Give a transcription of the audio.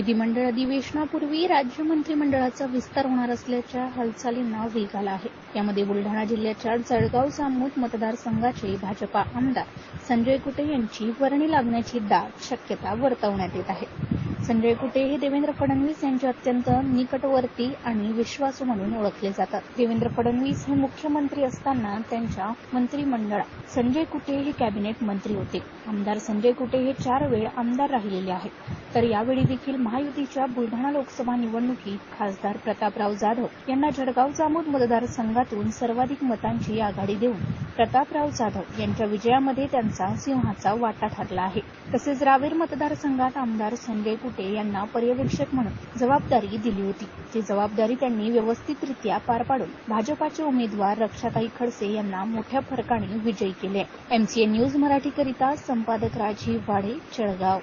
विधिमंडळ अधिवेशनापूर्वी राज्य मंत्रिमंडळाचा विस्तार होणार असल्याच्या हालचालींना वेग आला आहे. यामध्ये बुलढाणा जिल्ह्याच्या जळगाव जामोद मतदारसंघाचे भाजपा आमदार संजय कुटे यांची वर्णी लागण्याची दाट शक्यता वर्तवण्यात येत आहे. संजय कुटे हे देवेंद्र फडणवीस यांचे अत्यंत निकटवर्ती आणि विश्वासू म्हणून ओळखले जातात. देवेंद्र फडणवीस हे मुख्यमंत्री असताना त्यांच्या मंत्रिमंडळात संजय कुटे हे कॅबिनेट मंत्री होते. आमदार संजय कुटे हे चार वेळ आमदार राहिलेले आहेत. तर यावेळी देखील महायुतीच्या बुलढाणा लोकसभा निवडणुकीत खासदार प्रतापराव जाधव यांना जळगाव जामोद मतदारसंघातून सर्वाधिक मतांची आघाडी देऊन प्रतापराव जाधव यांच्या विजयामध्ये त्यांचा सिंहाचा वाटा ठरला आहे. तसेच रावेर मतदारसंघात आमदार संजय कुटे यांना पर्यवेक्षक म्हणून जबाबदारी दिली होती. ती जबाबदारी त्यांनी व्यवस्थितरित्या पार पाडून भाजपाचे उमेदवार रक्षाताई खडसे यांना मोठ्या फरकाने विजयी केले एमसीए न्यूज मराठीकरिता संपादक राजीव वाढे जळगाव.